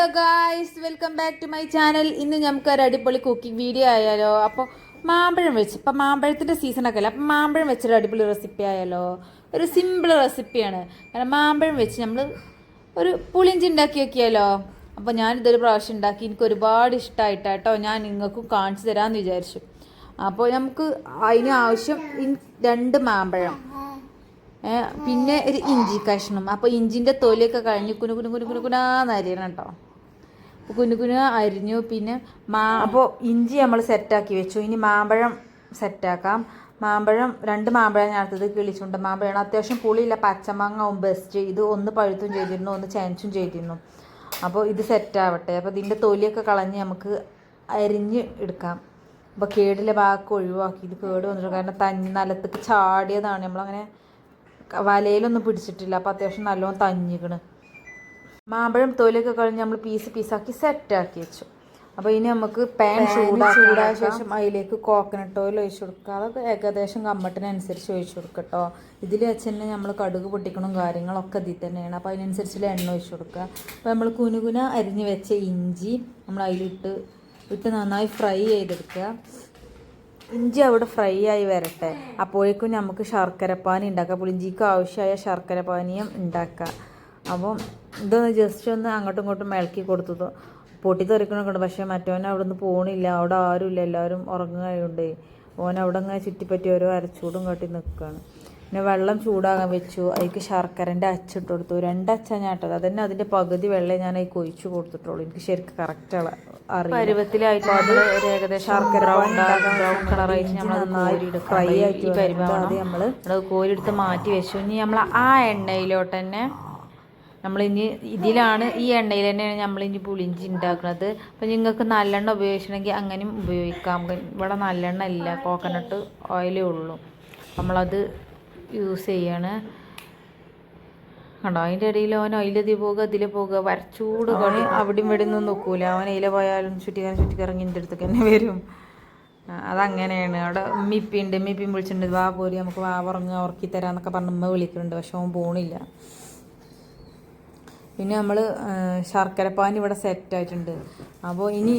Hello guys welcome back to my channel ഇന്ന് നമുക്ക് ഒരു അടിപൊളി കുക്കിംഗ് വീഡിയോ ആയാലോ? അപ്പോൾ മാമ്പഴം വെച്ച് ഇപ്പം മാമ്പഴത്തിന്റെ സീസണൊക്കെ അല്ലേ? അപ്പം മാമ്പഴം വെച്ചൊരു അടിപൊളി റെസിപ്പി ആയാലോ? ഒരു സിമ്പിൾ റെസിപ്പിയാണ് കാരണം മാമ്പഴം വെച്ച് നമ്മൾ ഒരു പുളിഞ്ചി ഉണ്ടാക്കി വെക്കിയാലോ അപ്പോൾ ഞാനിതൊരു പ്രാവശ്യം ഉണ്ടാക്കി എനിക്ക് ഒരുപാട് ഇഷ്ടമായിട്ടാട്ടോ ഞാൻ നിങ്ങൾക്കും കാണിച്ചു തരാമെന്ന് വിചാരിച്ചു. അപ്പോൾ നമുക്ക് അതിന് ആവശ്യം രണ്ട് മാമ്പഴം. പിന്നെ ഒരു ഇഞ്ചി കഷ്ണം. അപ്പോൾ ഇഞ്ചിന്റെ തൊലിയൊക്കെ കഴിഞ്ഞ് കുനു കുനു കുനു കുനു കുനാന്ന് അരിയണം കേട്ടോ കുനു കുനു അരിഞ്ഞു പിന്നെ മാ അപ്പോൾ ഇഞ്ചി നമ്മൾ സെറ്റാക്കി വെച്ചു. ഇനി മാമ്പഴം സെറ്റാക്കാം. മാമ്പഴം രണ്ട് മാമ്പഴം ഞാൻ അടുത്തത് കിളിച്ചുണ്ട്. മാമ്പഴം അത്യാവശ്യം പുളിയില്ല. പച്ചമാങ്ങ ആവും ബെസ്റ്റ് ഇത് ഒന്ന് പഴുത്തും ചെയ്തിരുന്നു ഒന്ന് ചനച്ചും ചെയ്തിരുന്നു. അപ്പോൾ ഇത് സെറ്റാവട്ടെ അപ്പോൾ ഇതിന്റെ തൊലിയൊക്കെ കളഞ്ഞ് നമുക്ക് അരിഞ്ഞ് എടുക്കാം. അപ്പോൾ കേടിലെ ഭാഗമൊക്കെ ഒഴിവാക്കി. ഇത് കേട് വന്നിട്ട് കാരണം തഞ്ഞ് നിലത്തേക്ക് ചാടിയതാണ്. നമ്മളങ്ങനെ വലയിലൊന്നും പിടിച്ചിട്ടില്ല. അപ്പോൾ അത്യാവശ്യം നല്ലോണം തഞ്ഞിക്കണ്. മാമ്പഴം തൊലിയൊക്കെ കഴിഞ്ഞ് നമ്മൾ പീസ് പീസാക്കി സെറ്റാക്കി വെച്ചു. അപ്പോൾ ഇനി നമുക്ക് പാൻ ചൂടാ ചൂടായ ശേഷം അതിലേക്ക് കോക്കനട്ട് ഓയിൽ ഒഴിച്ചു കൊടുക്കുക അതൊക്കെ ഏകദേശം കമ്മട്ടിനനുസരിച്ച് ഒഴിച്ചു കൊടുക്കട്ടോ ഇതിൽ വെച്ച് തന്നെ നമ്മൾ കടുക് പൊട്ടിക്കണം കാര്യങ്ങളൊക്കെ ഇതിൽ തന്നെയാണ്. അപ്പോൾ അതിനനുസരിച്ച് എണ്ണ ഒഴിച്ചു കൊടുക്കുക. അപ്പോൾ നമ്മൾ കുനുകുന അരിഞ്ഞ് വെച്ച ഇഞ്ചി നമ്മൾ അതിലിട്ട് ഇട്ട് നന്നായി ഫ്രൈ ചെയ്തെടുക്കുക. ഇഞ്ചി അവിടെ ഫ്രൈ ആയി വരട്ടെ. അപ്പോഴേക്കും നമുക്ക് ശർക്കരപ്പാനി ഉണ്ടാക്കാം. പുളിഞ്ചിക്ക് ആവശ്യമായ ശർക്കരപ്പാനിയും ഉണ്ടാക്കാം. അപ്പം ഇതൊന്ന് ജസ്റ്റ് ഒന്ന് അങ്ങോട്ടും ഇങ്ങോട്ടും മിളക്കി കൊടുത്തത്. പൊട്ടി തെറിക്കണൊക്കെ ഉണ്ട് പക്ഷേ മറ്റവൻ അവിടെ നിന്ന് പോണില്ല. അവിടെ ആരുമില്ല. എല്ലാവരും ഉറങ്ങുകയുണ്ട് ഓൻ അവിടെ അങ്ങനെ ചുറ്റിപ്പറ്റി ഓരോ അരച്ചൂടും കാട്ടി നിൽക്കുകയാണ് പിന്നെ വെള്ളം ചൂടാകാൻ വെച്ചു. അതിക്ക് ശർക്കരന്റെ അച്ചിട്ട് കൊടുത്തു. രണ്ട് അച്ചാണ് ഞാൻ ഇട്ടത്. അതന്നെ അതിന്റെ പകുതി വെള്ളം ഞാൻ അതിൽ കൊഴിച്ചു കൊടുത്തിട്ടുള്ളൂ. എനിക്ക് ശരിക്കും കറക്റ്റ് അറിയാം പരുവത്തിലായിട്ട് അത് ഏകദേശം ശർക്കര ബ്രൗൺ കളറായിട്ട് നമ്മൾ ഫ്രൈ ആക്കി പരുവാണ് നമ്മൾ കോരിയെടുത്ത് മാറ്റി വെച്ചു. ഇനി നമ്മൾ ആ എണ്ണയിലോട്ട് തന്നെ നമ്മളിനി ഇതിലാണ് ഈ എണ്ണയിൽ തന്നെയാണ് നമ്മളിനി പുളിഞ്ചി ഉണ്ടാക്കുന്നത്. അപ്പം നിങ്ങൾക്ക് നല്ലെണ്ണ ഉപയോഗിക്കണമെങ്കിൽ അങ്ങനെയും ഉപയോഗിക്കാം. ഇവിടെ നല്ലെണ്ണ ഇല്ല. കോക്കനട്ട് ഓയിലേ ഉള്ളൂ. നമ്മളത് യൂസ് ചെയ്യാണ്. കണ്ടോ? അതിന്റെ ഇടയിൽ അവൻ അതിലതി പോകുക അതിൽ പോകുക വരച്ചൂട് കളി അവിടെയും ഇവിടെ നിന്നും നോക്കൂല അവൻ അതിലെ പോയാലും ചുറ്റിക്കാൻ ചുറ്റിക്കറങ്ങി എന്റെ അടുത്തേക്ക് തന്നെ വരും. അതങ്ങനെയാണ്. അവിടെ ഉമ്മിപ്പിണ്ട് ഉമ്മിപ്പിയും വിളിച്ചിട്ടുണ്ട്. വാ പോരി നമുക്ക് വാ ഉറങ്ങുക ഉറക്കി തരാമെന്നൊക്കെ പറഞ്ഞ് ഉമ്മ വിളിക്കുന്നുണ്ട്. പക്ഷെ അവൻ പോണില്ല. പിന്നെ നമ്മൾ ശർക്കരപ്പാൻ ഇവിടെ സെറ്റായിട്ടുണ്ട് അപ്പോൾ ഇനി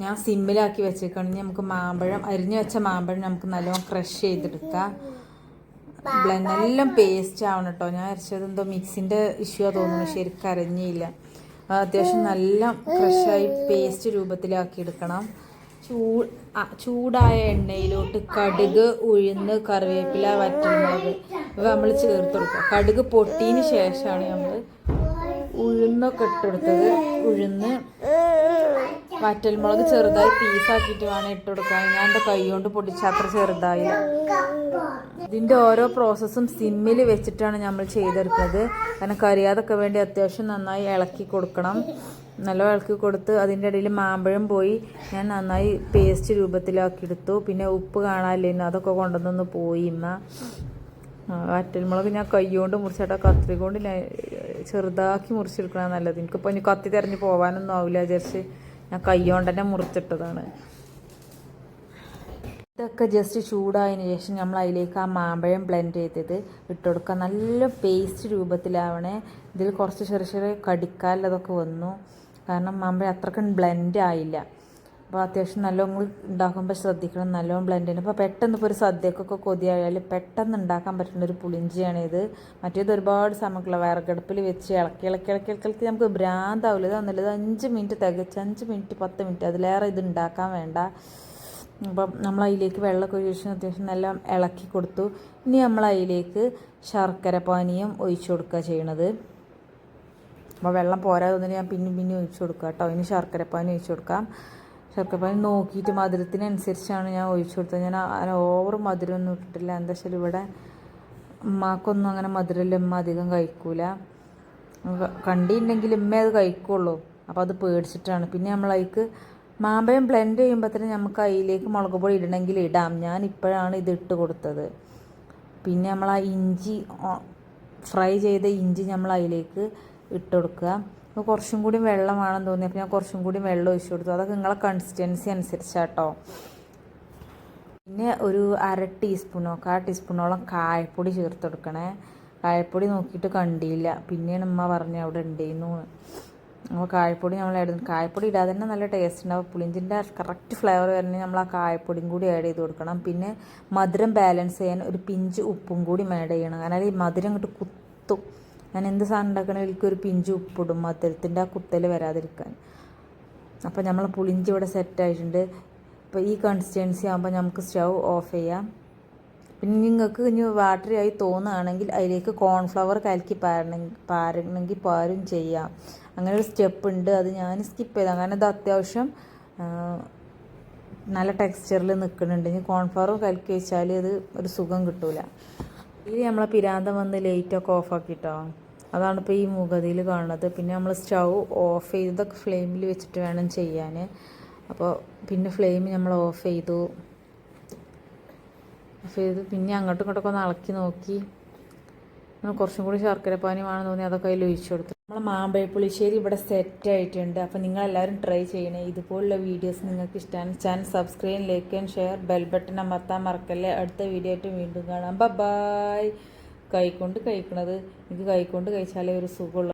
ഞാൻ സിമ്മിലാക്കി വെച്ചേക്കാണ്. ഇനി നമുക്ക് മാമ്പഴം അരിഞ്ഞു വെച്ച മാമ്പഴം നമുക്ക് നല്ലോണം ക്രഷ് ചെയ്തെടുക്കാം. എല്ലാം പേസ്റ്റ് ആവണം കേട്ടോ. ഞാൻ അരച്ചത് എന്തോ മിക്സിന്റെ ഇഷ്യൂ തോന്നുന്നു. ശരിക്കും അരഞ്ഞില്ല. അത് അത്യാവശ്യം നല്ല ക്രഷായി പേസ്റ്റ് രൂപത്തിലാക്കി എടുക്കണം. ചൂ ചൂടായ എണ്ണയിലോട്ട് കടുക് ഉഴുന്ന് കറിവേപ്പില വറ്റൽമുളക് ഇവ നമ്മൾ ചേർത്ത് കൊടുക്കുക. കടുക് പൊട്ടിയതിന് ശേഷമാണ് നമ്മൾ ഉഴുന്നൊക്കെ ഇട്ടെടുത്തത്. ഉഴുന്ന് വറ്റൽമുളക് ചെറുതായി പീസാക്കിയിട്ട് വേണം ഇട്ട് കൊടുക്കാൻ. ഞാൻ എന്റെ കൈ കൊണ്ട് പൊടിച്ച അത്ര ചെറുതായി ഇതിന്റെ ഓരോ പ്രോസസ്സും സിമ്മിൽ വെച്ചിട്ടാണ് നമ്മൾ ചെയ്തെടുക്കുന്നത്. കാരണം കരിയാതൊക്കെ വേണ്ടി അത്യാവശ്യം നന്നായി ഇളക്കി കൊടുക്കണം. നല്ല ഇളക്കി കൊടുത്ത് അതിന്റെ ഇടയിൽ മാമ്പഴം പോയി ഞാൻ നന്നായി പേസ്റ്റ് രൂപത്തിലാക്കി എടുത്തു. പിന്നെ ഉപ്പ് കാണാനില്ലായിരുന്നു. അതൊക്കെ കൊണ്ടുവന്നൊന്ന് പോയി ഇമ്മ. വറ്റൽമുളക് ഞാൻ കൈകൊണ്ട് മുറിച്ചിട്ട്. കത്രി കൊണ്ട് ഞാൻ ചെറുതാക്കി മുറിച്ചെടുക്കണ നല്ലത്. എനിക്കിപ്പോൾ ഇനി കത്തി തിരഞ്ഞ് പോകാനൊന്നും ആവില്ല വിചാരിച്ച് ഞാൻ കൈകൊണ്ട് തന്നെ മുറിച്ചിട്ടതാണ്. ഇതൊക്കെ ജസ്റ്റ് ചൂടായതിന് ശേഷം നമ്മൾ അതിലേക്ക് ആ മാമ്പഴം ബ്ലെൻഡ് ചെയ്തത് ഇട്ട് കൊടുക്കുക നല്ല പേസ്റ്റ് രൂപത്തിലാവണേ. ഇതിൽ കുറച്ച് ചെറിയ ചെറിയ കടിക്കാലതൊക്കെ വന്നു. കാരണം മാമ്പഴം അത്രക്കും ബ്ലെൻഡ് ആയില്ല. അപ്പോൾ അത്യാവശ്യം നല്ലോണം ഉണ്ടാക്കുമ്പോൾ ശ്രദ്ധിക്കണം നല്ലോണം ബ്ലെൻഡ് ചെയ്യണം. അപ്പോൾ പെട്ടെന്ന് ഇപ്പോൾ ഒരു സദ്യക്കൊക്കെ കൊതിയായാൽ പെട്ടെന്ന് ഉണ്ടാക്കാൻ പറ്റുന്ന ഒരു പുളിഞ്ചിയാണ് ഇത്. മറ്റേത് ഒരുപാട് സമയമുള്ള വിറകടുപ്പിൽ വെച്ച് ഇളക്കി ഇളക്കി ഇളക്കി ഇളക്കി നമുക്ക് ഭ്രാന്താവില്ല ഇതൊന്നുമില്ല ഇത് അഞ്ച് മിനിറ്റ് തികച്ച് അഞ്ച് മിനിറ്റ് പത്ത് മിനിറ്റ് അതിലേറെ ഇത് ഉണ്ടാക്കാൻ വേണ്ട. അപ്പം നമ്മൾ അതിലേക്ക് വെള്ളമൊക്കെ ഒഴിച്ച് അത്യാവശ്യം നല്ല ഇളക്കി കൊടുത്തു. ഇനി നമ്മൾ അതിലേക്ക് ശർക്കര പാനീയം ഒഴിച്ചു കൊടുക്കുക ചെയ്യണത്. അപ്പോൾ വെള്ളം പോരാതെ ഞാൻ പിന്നെ പിന്നെ ഒഴിച്ചു കൊടുക്കുക കേട്ടോ ഇനി ശർക്കര പാനി ഒഴിച്ചു കൊടുക്കാം. ശർക്കരപ്പാനി നോക്കിയിട്ട് മധുരത്തിനനുസരിച്ചാണ് ഞാൻ ഒഴിച്ചു കൊടുത്തത്. ഞാൻ ഓവർ മധുരമൊന്നും ഇട്ടിട്ടില്ല. എന്താ വെച്ചാൽ ഇവിടെ ഉമ്മാക്കൊന്നും അങ്ങനെ മധുരമില്ല. ഉമ്മ അധികം കഴിക്കൂല. കണ്ടിട്ടുണ്ടെങ്കിൽ ഉമ്മ അത് കഴിക്കുള്ളൂ. അപ്പോൾ അത് പേടിച്ചിട്ടാണ്. പിന്നെ നമ്മളതിക്ക് മാമ്പഴം ബ്ലെൻഡ് ചെയ്യുമ്പോൾ തന്നെ നമുക്ക് അതിലേക്ക് മുളക് പൊടി ഇടണമെങ്കിൽ ഇടാം. ഞാൻ ഇപ്പോഴാണ് ഇത് ഇട്ട് കൊടുത്തത്. പിന്നെ നമ്മൾ ആ ഇഞ്ചി ഫ്രൈ ചെയ്ത ഇഞ്ചി നമ്മൾ അതിലേക്ക് ഇട്ട് കൊടുക്കുക. അപ്പോൾ കുറച്ചും കൂടി വെള്ളം വേണമെന്ന് തോന്നി. അപ്പോൾ ഞാൻ കുറച്ചും കൂടി വെള്ളം ഒഴിച്ചു കൊടുത്തു. അതൊക്കെ നിങ്ങളെ കൺസിസ്റ്റൻസി അനുസരിച്ചാട്ടോ. പിന്നെ ഒരു അര ടീസ്പൂണോ കാ ടീസ്പൂണോളം കായപ്പൊടി ചേർത്ത് കൊടുക്കണേ. കായപ്പൊടി നോക്കിയിട്ട് കണ്ടില്ല. പിന്നെയാണ് ഉമ്മ പറഞ്ഞ അവിടെ ഉണ്ടെന്ന് അപ്പോൾ കായപ്പൊടി നമ്മൾ ആഡ് കായപ്പൊടി ഇടാതെ തന്നെ നല്ല ടേസ്റ്റ് ഉണ്ടാവും പുളിഞ്ചിന്റെ കറക്റ്റ് ഫ്ലേവർ വരണമെങ്കിൽ നമ്മൾ ആ കായപ്പൊടിയും കൂടി ആഡ് ചെയ്ത് കൊടുക്കണം. പിന്നെ മധുരം ബാലൻസ് ചെയ്യാൻ ഒരു പിഞ്ച് ഉപ്പും കൂടി ആഡ് ചെയ്യണം. കാരണം ഈ മധുരം ഇങ്ങോട്ട് കുത്തും. ഞാൻ എന്ത് സാധനം ഉണ്ടാക്കണമെങ്കിൽ ഒരു പിഞ്ച് ഉപ്പിടും. മധുരത്തിന്റെ ആ കുത്തൽ വരാതിരിക്കാൻ. അപ്പോൾ നമ്മൾ പുളിഞ്ചി ഇവിടെ സെറ്റ് ആയിട്ടുണ്ട്. ഇപ്പോൾ ഈ കൺസിസ്റ്റൻസി ആകുമ്പോൾ നമുക്ക് സ്റ്റൗ ഓഫ് ചെയ്യാം. പിന്നെ നിങ്ങൾക്ക് ഇനി വാട്ടറി ആയി തോന്നുകയാണെങ്കിൽ അതിലേക്ക് കോൺഫ്ലവർ കലക്കി പാരണമെങ്കിൽ പാരണമെങ്കിൽ പാരും ചെയ്യാം. അങ്ങനെ ഒരു സ്റ്റെപ്പ് ഉണ്ട്. അത് ഞാൻ സ്കിപ്പ് ചെയ്താൽ കാരണം ഇത് അത്യാവശ്യം നല്ല ടെക്സ്ചറിൽ നിൽക്കുന്നുണ്ട്. ഇനി കോൺഫ്ലവർ കലക്കി വെച്ചാൽ ഇത് ഒരു സുഖം കിട്ടില്ല ഇത് നമ്മളെ പിരാന്തം വന്ന് ലൈറ്റൊക്കെ ഓഫാക്കിട്ടോ അതാണ് ഇപ്പോൾ ഈ മുഖതിയിൽ കാണുന്നത്. പിന്നെ നമ്മൾ സ്റ്റൗ ഓഫ് ചെയ്തതൊക്കെ ഫ്ലെയിമിൽ വെച്ചിട്ട് വേണം ചെയ്യാൻ. അപ്പോൾ പിന്നെ ഫ്ലെയിം നമ്മൾ ഓഫ് ചെയ്തു. ഓഫ് ചെയ്ത് പിന്നെ അങ്ങോട്ടും ഇങ്ങോട്ടൊക്കെ ഒന്ന് ഇളക്കി നോക്കി. കുറച്ചും കൂടി ശർക്കര പാനി വേണമെന്ന് തോന്നി അതൊക്കെ അതിൽ ഒഴിച്ചു കൊടുത്തു. നമ്മൾ മാമ്പഴ പുളിശ്ശേരി ഇവിടെ സെറ്റ് ആയിട്ടുണ്ട്. അപ്പോൾ നിങ്ങളെല്ലാവരും ട്രൈ ചെയ്യണേ. ഇതുപോലുള്ള വീഡിയോസ് നിങ്ങൾക്ക് ഇഷ്ടമാണ്. Channel subscribe like and share bell button അമർത്താൻ മറക്കല്ലേ. അടുത്ത വീഡിയോ ആയിട്ട് വീണ്ടും കാണാം. ബൈ കൈകൊണ്ട് കഴിക്കണത്. എനിക്ക് കൈകൊണ്ട് കഴിച്ചാലേ ഒരു സുഖമുള്ള.